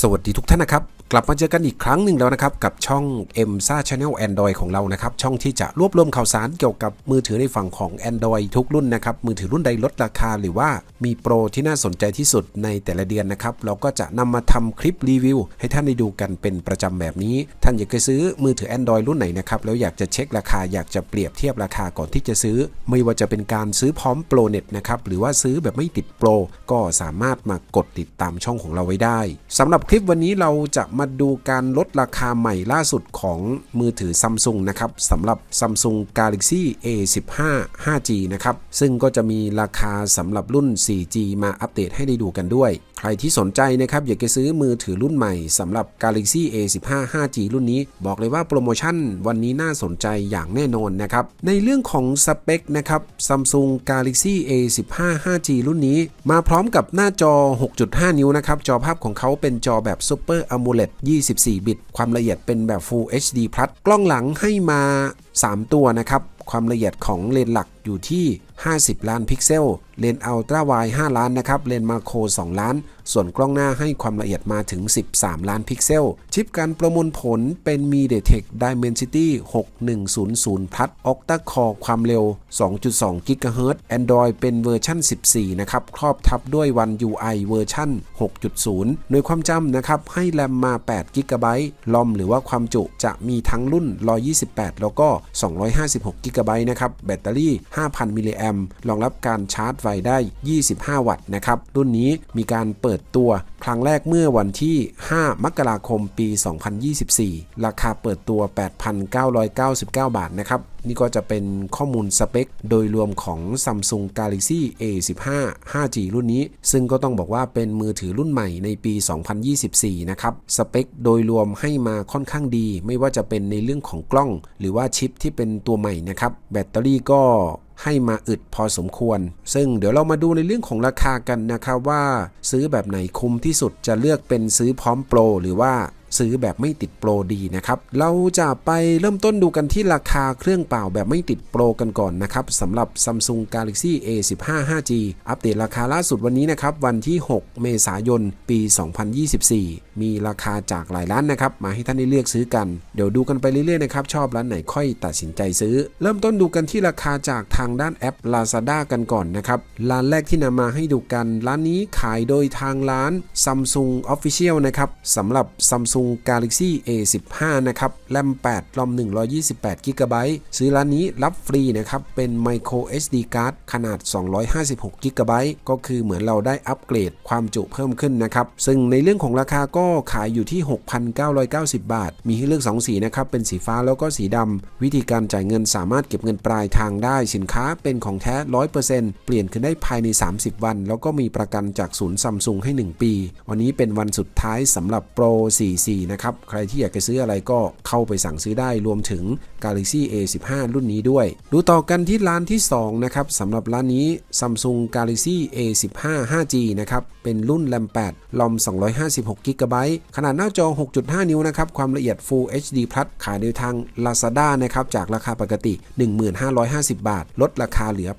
สวัสดีทุกท่านนะครับ กลับมาเจอกันอีกครั้งหนึ่งแล้วนะครับ กับช่อง m s a Channel Android ของเรานะครับ ช่องที่จะรวบรวมข่าวสารเกี่ยวกับมือถือในฝั่งของ Android ทุกรุ่นนะครับ มือถือรุ่นใดลดราคาหรือว่ามีโปรที่น่าสนใจที่สุดในแต่ละเดือนนะครับ เราก็จะนำมาทำคลิปรีวิว ให้ท่านได้ดูกันเป็นประจำแบบนี้ ท่านอยากจะซื้อมือถือ Android รุ่นไหนนะครับแล้วอยากจะเช็คราคาอยากจะเปรียบเทียบราคาก่อนที่จะซื้อ ไม่ว่าจะเป็นการซื้อพร้อมโปรเน็ตนะครับหรือว่าซื้อแบบไม่ติดโปรก็สามารถมากดติดตามช่องของเราไว้ได้สำหรับคลิปวันนี้เราจะมาดูการลดราคาใหม่ล่าสุดของมือถือซัมซุงนะครับสำหรับ Samsung Galaxy A15 5G นะครับ ซึ่งก็จะมีราคาสำหรับรุ่น 4G มาอัปเดตให้ได้ดูกันด้วยใครที่สนใจนะครับอยากจะซื้อมือถือรุ่นใหม่สำหรับ Galaxy A15 5G รุ่นนี้ บอกเลยว่าโปรโมชั่นวันนี้น่าสนใจอย่างแน่นอนนะครับ ในเรื่องของสเปคนะครับ Samsung Galaxy A15 5G รุ่นนี้ มาพร้อมกับหน้าจอ 6.5 นิ้วนะครับ จอภาพของเขาเป็นจอแบบ Super AMOLED 24 บิต ความละเอียดเป็นแบบ Full HD Plus กล้องหลังให้มา 3 ตัวนะครับ ความละเอียดของเลนส์หลัก อยู่ที่ 50 ล้านพิกเซล เลนส์อัลตร้าไวด์5ล้านนะครับ เลนส์มาโคร 2 ล้าน ส่วนกล้องหน้าให้ความละเอียดมาถึง 13 ล้านพิกเซล ชิปการประมวลผลเป็น MediaTek Dimensity 6100 Plus Octa Core ความเร็ว 2.2 GHz Android เป็นเวอร์ชัน14 นะครับ ครอบทับด้วย One UI เวอร์ชัน6.0โดยความจำนะครับ ให้แรมมา8 GB ลอมหรือว่าความจุจะมีทั้งรุ่น 128 แล้วก็ 256 GB นะครับ แบตเตอรี่5,000 มิลลิแอมรองรับการชาร์จไฟได้ 25 วัตต์นะครับ รุ่นนี้มีการเปิดตัวครั้งแรกเมื่อวันที่ 5 มกราคมปี 2024 ราคาเปิดตัว 8,999 บาทนะครับ นี่ก็จะเป็นข้อมูลสเปค โดยรวมของ Samsung Galaxy A15 5G รุ่นนี้ ซึ่งก็ต้องบอกว่าเป็นมือถือรุ่นใหม่ในปี 2024 นะครับ สเปคโดยรวมให้มาค่อนข้างดี ไม่ว่าจะเป็นในเรื่องของกล้อง หรือว่าชิปที่เป็นตัวใหม่นะครับ แบตเตอรี่ก็ ให้มาอึดพอสมควร ซึ่งเดี๋ยวเรามาดูในเรื่องของราคากันนะครับว่า ซื้อแบบไหนคุ้มที่สุดจะเลือกเป็นซื้อพร้อมโปรหรือว่า ซื้อแบบไม่ติดโปรดีนะครับ เราจะไปเริ่มต้นดูกันที่ราคาเครื่องเปล่าแบบไม่ติดโปรกันก่อนนะครับสำหรับ Samsung Galaxy A15 5G อัปเดตราคาล่าสุดวันนี้นะครับ วันที่ 6 เมษายน ปี 2024 มีราคาจากหลายร้านนะครับ มาให้ท่านได้เลือกซื้อกัน เดี๋ยวดูกันไปเรื่อยๆนะครับ ชอบร้านไหนค่อยตัดสินใจซื้อ เริ่มต้นดูกันที่ราคาจากทางด้านแอป Lazada กันก่อนนะครับร้านแรกที่นำมาให้ดูกัน ร้านนี้ขายโดยทางร้าน Samsung Official นะครับสำหรับ Samsung Galaxy A15 นะครับแรม8รอม128 g b ซื้อร้านนี้รับฟรีนะครับ เป็น Micro SD Card ขนาด 256 g b ก็คือเหมือนเราได้อัปเกรดความจุเพิ่มขึ้นนะครับ ซึ่งในเรื่องของราคาก็ขายอยู่ที่ 6,990 บาท มีให้เลือก 2 สีนะครับ เป็นสีฟ้าแล้วก็สีดำ วิธีการจ่ายเงินสามารถเก็บเงินปลายทางได้ สินค้าเป็นของแท้ 100%เปลี่ยนคืนได้ภายใน 30 วัน แล้วก็มีประกันจากศูนย์ซัมซุงให้ 1 ปี วันนี้เป็นวันสุดท้ายสำหรับ Pro 4นะครับ ใครที่อยากจะซื้ออะไรก็เข้าไปสั่งซื้อได้รวมถึง Galaxy A15 รุ่นนี้ด้วย ดูต่อกันที่ร้านที่ 2 นะครับสำหรับร้านนี้ Samsung Galaxy A15 5G นะครับ เป็นรุ่นแรม8ลอม256 g b ขนาดหน้าจอ 6.5 นิ้วนะครับ ความละเอียด Full HD Plus ขายโดยทาง Lazada นะครับ จากราคาปกติ 1550 บาท ลดราคาเหลือ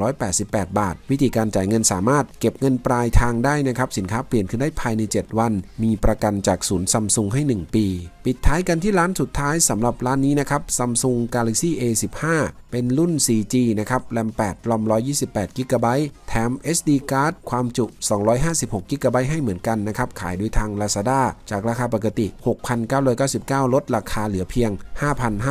8,188 บาท วิธีการจ่ายเงินสามารถเก็บเงินปลายทางได้นะครับ สินค้าเปลี่ยนขึ้นได้ภายใน 7 วัน มีประกันจากศูนย์ซัมซุงให้ 1 ปี ปิดท้ายกันที่ร้านสุดท้ายสำหรับร้านนี้นะครับ Samsung Galaxy A15 เป็นรุ่น 4G นะครับแรม8รอม128 g b แถม SD card ความจุ 256 g b ให้เหมือนกันนะครับ ขายโดยทาง Lazada จากราคาปกติ 6,999 ลดราคาเหลือเพียง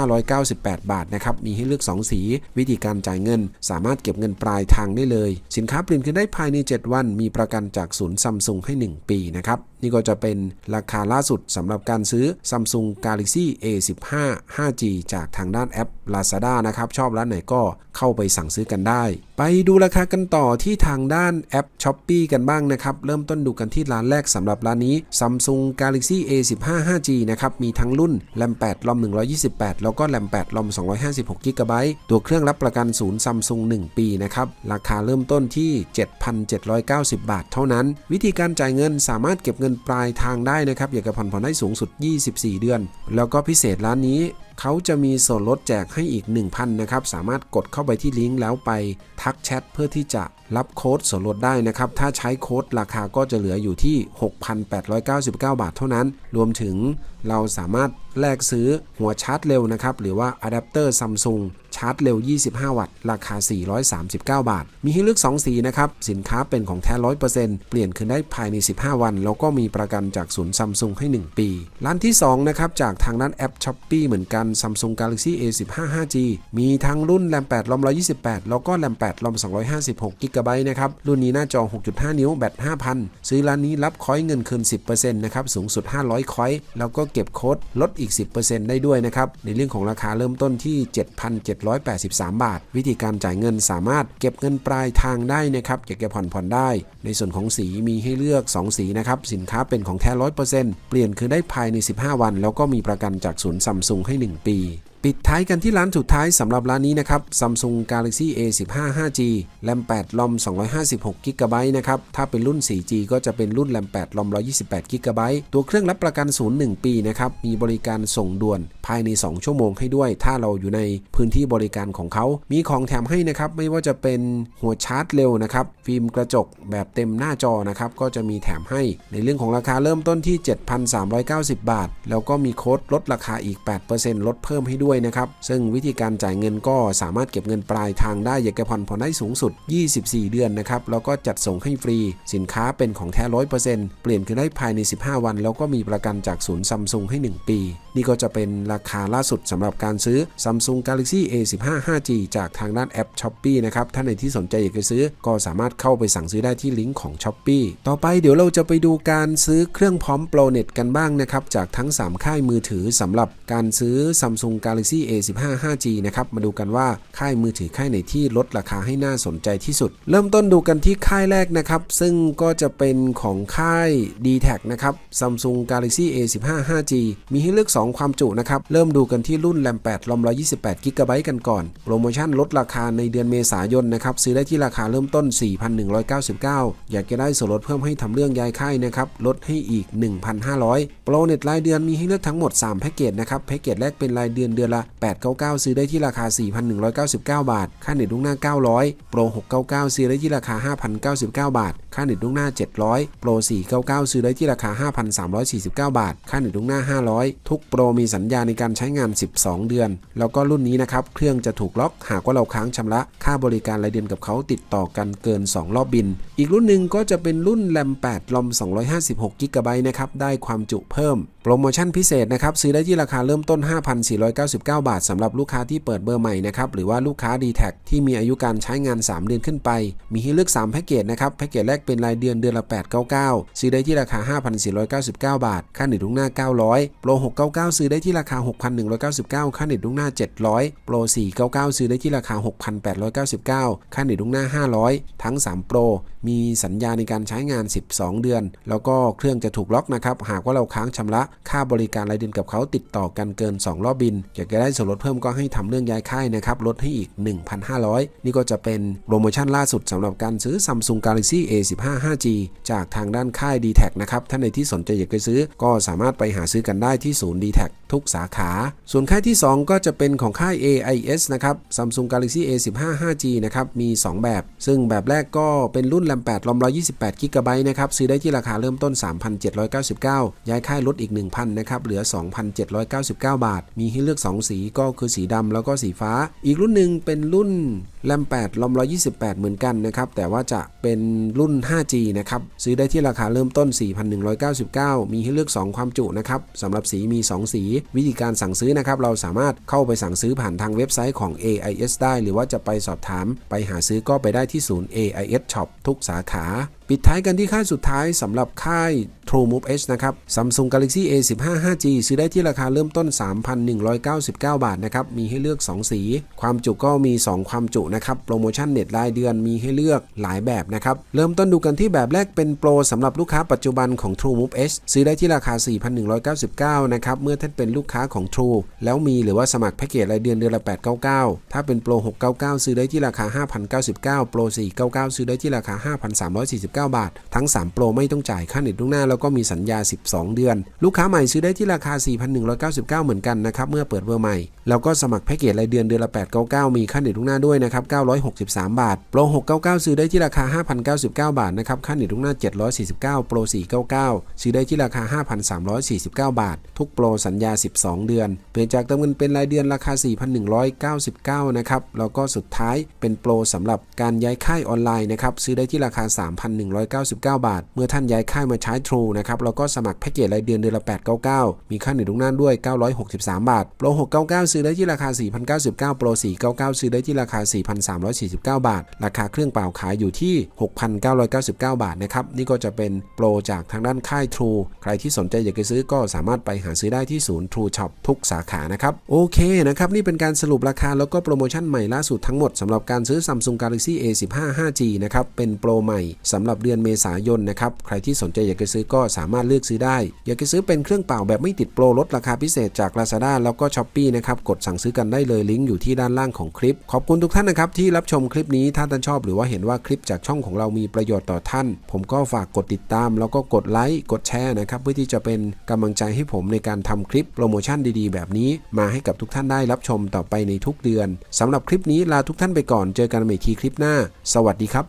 5,598 บาทนะครับ มีให้เลือก 2 สี วิธีการจ่ายเงิน สามารถเก็บเงินปลายทางได้เลย สินค้าเปลี่ยนขึ้นได้ภายใน 7 วัน มีประกันจากศูนย์ซัมซุงให้ 1 ปีนะครับ นี่ก็จะเป็นราคาล่าสุดสำหรับการซื้อ Samsung Galaxy A15 5G จากทางด้านแอป Lazada นะครับชอบร้านไหนก็เข้าไปสั่งซื้อกันได้ ไปดูราคากันต่อที่ทางด้านแอป s h o p e e กันบ้างนะครับ เริ่มต้นดูกันที่ร้านแรกสำหรับร้านนี้ Samsung Galaxy A15 5G นะครับ มีทั้งรุ่นแรม8รอม128 แล้วก็แรม8รอม256 g b ตัวเครื่องรับประกันศูนย์ Samsung 1 ปีนะครับ ราคาเริ่มต้นที่ 7,790 บาทเท่านั้น วิธีการจ่ายเงินสามารถเก็บเงินปลายทางได้นะครับอยากจะผ่อนผ่อนได้สูงสุด 24 เดือน แล้วก็พิเศษร้านนี้ เขาจะมีส่วนลดแจกให้อีก 1,000 นะครับ สามารถกดเข้าไปที่ลิงก์แล้วไปทักแชทเพื่อที่จะรับโค้ดส่วนลดได้นะครับ ถ้าใช้โค้ดราคาก็จะเหลืออยู่ที่ 6,899 บาทเท่านั้น รวมถึงเราสามารถ แลกซื้อหัวชาร์จเร็วนะครับ หรือว่าอะแดปเตอร์ซัมซุงชาร์จเร็ว 25 วัตต์ ราคา 439 บาท มีให้เลือก 2 สีนะครับ สินค้าเป็นของแท้ 100%เปลี่ยนคืนได้ภายใน 15 วัน แล้วก็มีประกันจากศูนย์ซัมซุงให้ 1 ปี ร้านที่ 2 นะครับ จากทางด้านแอป s h อ p e e เหมือนกัน Samsung Galaxy A15 5G มีทั้งรุ่นแรม8รอม128 แล้วก็แรม8รอม256 g b นะครับ รุ่นนี้หน้าจอ 6.5 นิ้ว แบต 5,000 ซื้อร้านนี้รับคอยเงินคืน 10%นะครับ สูงสุด 500 คอย แล้วก็เก็บโค้ดลดอีก10%ได้ด้วยนะครับ ในเรื่องของราคาเริ่มต้นที่ 7,783 บาท วิธีการจ่ายเงินสามารถเก็บเงินปลายทางได้นะครับอยากจะผ่อนผ่อนได้ ในส่วนของสีมีให้เลือก 2 สีนะครับสินค้าเป็นของแท้ 100%เปลี่ยนคือได้ภายใน 15 วัน แล้วก็มีประกันจากศูนย์ซัมซุงให้ 1 ปี ปิดท้ายกันที่ร้านสุดท้ายสำหรับร้านนี้นะครับ Samsung Galaxy A15 5G แรม8ลอม256 g b นะครับ ถ้าเป็นรุ่น 4G ก็จะเป็นรุ่นแรม8ลอม128 g b ตัวเครื่องรับประกันศูนย์1ปีนะครับ มีบริการส่งด่วนภายใน 2 ชั่วโมงให้ด้วย ถ้าเราอยู่ในพื้นที่บริการของเขา มีของแถมให้นะครับ ไม่ว่าจะเป็นหัวชาร์จเร็วนะครับ ฟิล์มกระจกแบบเต็มหน้าจอนะครับ ก็จะมีแถมให้ ในเรื่องของราคาเริ่มต้นที่ 7,390 บาท แล้วก็มีโค้ดลดราคาอีก 8%ลดเพิ่มให้ด้วยนะครับ ซึ่งวิธีการจ่ายเงินก็สามารถเก็บเงินปลายทางได้อยากจะผ่อนผ่อนได้สูงสุด 24 เดือนนะครับ แล้วก็จัดส่งให้ฟรี สินค้าเป็นของแท้100%เปอร์เซ็นต์เปลี่ยนคือได้ภายใน 15 วัน แล้วก็มีประกันจากศูนย์ซัมซุงให้ 1 ปี นี่ก็จะเป็นราคาล่าสุดสำหรับการซื้อ Samsung Galaxy A15 5G จากทางด้านแอป s h อ p e e นะครับ ถ้าในที่สนใจอยากจะซื้อก็สามารถเข้าไปสั่งซื้อได้ที่ลิงก์ของ s h อ p e e ต่อไปเดี๋ยวเราจะไปดูการซื้อเครื่องพร้อมโปรเน็ตกันบ้างนะครับจากทั้ง 3 ค่ายมือถือสำหรับการซื้อ Samsung Galaxy A15 5G นะครับมาดูกันว่าค่ายมือถือค่ายไหนที่ลดราคาให้น่าสนใจที่สุด เริ่มต้นดูกันที่ค่ายแรกนะครับ ซึ่งก็จะเป็นของค่าย d t แทนะครับ Samsung Galaxy A15 5G มีให้เลือก 2 ความจุนะครับ เริ่มดูกันที่รุ่นแรม8รอม128 g b กันก่อน โปรโมชั่นลดราคาในเดือนเมษายนนะครับ ซื้อได้ที่ราคาเริ่มต้น 4,199 อยากจะได้ส่วนลดเพิ่มให้ทำเรื่องย้ายค่ายนะครับ ลดให้อีก 1,500 โปรเน็ตรายเดือนมีให้เลือกทั้งหมด 3 แพ็กเกจนะครับ แพ็กเกจแรกเป็นรายเดือนเดือนอนละ 899 ซื้อได้ที่ราคา 4,199 บาท ค่าเน็ตล่วงหน้า 900 โปร 699 ซื้อได้ที่ราคา 5,099 บาท ค่าเน็ตล่วงหน้า 700 โปร 499 ซื้อได้ที่ราคา 5,349 บาท ค่าเน็ตล่วงหน้า 500 ทุกโปรมีสัญญาในการใช้งาน 12 เดือน แล้วก็รุ่นนี้นะครับ เครื่องจะถูกล็อก หากว่าเราค้างชำระ ค่าบริการรายเดือนกับเขาติดต่อกันเกิน 2 รอบบิน อีกรุ่นหนึ่งก็จะเป็นรุ่นแรม8ลอม256 g b นะครับ ได้ความจุเพิ่ม โปรโมชั่นพิเศษนะครับ ซื้อได้ที่ราคาเริ่มต้น 5,499 บาทสำหรับลูกค้าที่เปิดเบอร์ใหม่นะครับหรือว่าลูกค้า d t แทที่มีอายุการใช้งาน 3 เดือนขึ้นไป มีให้เลือก 3 แพ็กเกจนะครับแพ็กเกจแรกเป็นรายเดือนเดือนละ 899 ซื้อได้ที่ราคา 5,499 บาท ค่าเน็ตล่วงหน้า 900 โปร 699 ซื้อได้ที่ราคา 6,199 ค่าเน็ตล่วงหน้า 700 โปร 499 ซื้อได้ที่ราคา 6,899 ค่าเน็ตล่วงหน้า 500 ทั้ง 3 โปร มีสัญญาในการใช้งาน 12 เดือน แล้วก็เครื่องจะถูกล็อกนะครับ หากว่าเราค้างชำระค่าบริการรายเดือนกับเขาติดต่อกันเกิน 2 รอบบิน อยากจะได้ส่วนลดเพิ่มก็ให้ทำเรื่องย้ายค่ายนะครับลดให้อีก 1,500 นี่ก็จะเป็นโปรโมชั่นล่าสุดสำหรับการซื้อ Samsung Galaxy A 15 5G จากทางด้านค่าย d t แทนะครับถ้าในที่สนใจอยากไปซื้อ ก็สามารถไปหาซื้อกันได้ที่ศูนย์ d t แททุกสาขา ส่วนค่ายที่ 2 ก็จะเป็นของค่าย AIS นะครับ Samsung Galaxy A15 5G นะครับ มี 2 แบบ ซึ่งแบบแรกก็เป็นรุ่นแรม8รอม128 g b นะครับ ซื้อได้ที่ราคาเริ่มต้น 3,799 ย้ายค่ายลดอีก 1,000 นะครับ เหลือ 2,799 บาท มีให้เลือก 2 สีก็คือสีดำแล้วก็สีฟ้า อีกรุ่นหนึ่งเป็นรุ่นแรม8รอม128 เหมือนกันนะครับ แต่ว่าจะเป็นรุ่น 5G นะครับ ซื้อได้ที่ราคาเริ่มต้น 4,199 มีให้เลือก 2 ความจุนะครับสำหรับสีมี 2 สี วิธีการสั่งซื้อนะครับ เราสามารถเข้าไปสั่งซื้อผ่านทางเว็บไซต์ของ AIS ได้ หรือว่าจะไปสอบถาม ไปหาซื้อก็ไปได้ที่ศูนย์ AIS Shop ทุกสาขา ปิดท้ายกันที่ค่ายสุดท้ายสำหรับค่าย True Move H นะครับ Samsung Galaxy A15 5G ซื้อได้ที่ราคาเริ่มต้น 3,199 บาทนะครับ มีให้เลือก 2 สี ความจุก็มี 2 ความจุนะครับ โปรโมชั่นเน็ตรายเดือนมีให้เลือกหลายแบบนะครับ เริ่มต้นดูกันที่แบบแรกเป็นโปรสำหรับลูกค้าปัจจุบันของ True Move H ซื้อได้ที่ราคา 4,199 นะครับ เมื่อท่านเป็นลูกค้าของ True แล้วมีหรือว่าสมัครแพ็กเกจรายเดือนเดือนละ 899 ถ้าเป็นโปร 699 ซื้อได้ที่ราคา 5,099 โปร 499 ซื้อได้ที่ราคา 5,349บาท ทั้ง 3 โปรไม่ต้องจ่ายค่าเน็ตล่วงหน้า แล้วก็มีสัญญา 12 เดือน ลูกค้าใหม่ซื้อได้ที่ราคา 4,199 เหมือนกันนะครับเมื่อเปิดเบอร์ใหม่ แล้วก็สมัครแพ็กเกจรายเดือนเดือนละ 899 มีค่าเน็ตทุกหน้าด้วยนะครับ 963 บาท โปร 699 ซื้อได้ที่ราคา 5,099 บาทนะครับค่าเน็ตทุกหน้า 749 โปร 499 ซื้อได้ที่ราคา 5,349 บาท ทุกโปรสัญญา 12 เดือนเปลี่ยนจากเติมเงินเป็นรายเดือนราคา 4,199 นะครับแล้วก็สุดท้ายเป็นโปรสำหรับการย้ายค่ายออนไลน์นะครับซื้อได้ที่ราคา 3,100 3,199 บาท เมื่อท่านย้ายค่ายมาใช้ True นะครับแล้วก็สมัครแพ็กเกจรายเดือนเดือนละ 899 มีค่าเน็ตทุกหน้าด้วย 963 บาท โปร 699 ซื้อได้ที่ราคา 4,099 โปร 499 ซื้อได้ที่ราคา 4,349 บาท ราคาเครื่องเปล่าขายอยู่ที่ 6,999 บาทนะครับนี่ก็จะเป็นโปรจากทางด้านค่าย True ใครที่สนใจอยากจะซื้อก็สามารถไปหาซื้อได้ที่ศูนย์ True Shop ทุกสาขานะครับโอเคนะครับนี่เป็นการสรุปราคาแล้วก็โปรโมชั่นใหม่ล่าสุดทั้งหมดสำหรับการซื้อ Samsung Galaxy A15 5G นะครับเป็นโปรใหม่สำหรับเดือนเมษายนนะครับ ใครที่สนใจอยากจะซื้อก็สามารถเลือกซื้อได้ อยากจะซื้อเป็นเครื่องเป่าแบบไม่ติดโปรลดราคาพิเศษจาก Lazada แล้วก็ Shopee นะครับกดสั่งซื้อกันได้เลยลิงก์อยู่ที่ด้านล่างของคลิป ขอบคุณทุกท่านนะครับที่รับชมคลิปนี้ถ้าท่านชอบหรือว่าเห็นว่าคลิปจากช่องของเรามีประโยชน์ต่อท่าน ผมก็ฝากกดติดตาม แล้วก็กดไลค์กดแชร์นะครับเพื่อที่จะเป็นกำลังใจให้ผมในการทำคลิปโปรโมชั่นดีๆ แบบนี้ มาให้กับทุกท่านได้รับชมต่อไปในทุกเดือนสำหรับคลิปนี้ลาทุกท่านไปก่อนเจอกันใหม่ทีคลิปหน้า สวัสดีครับ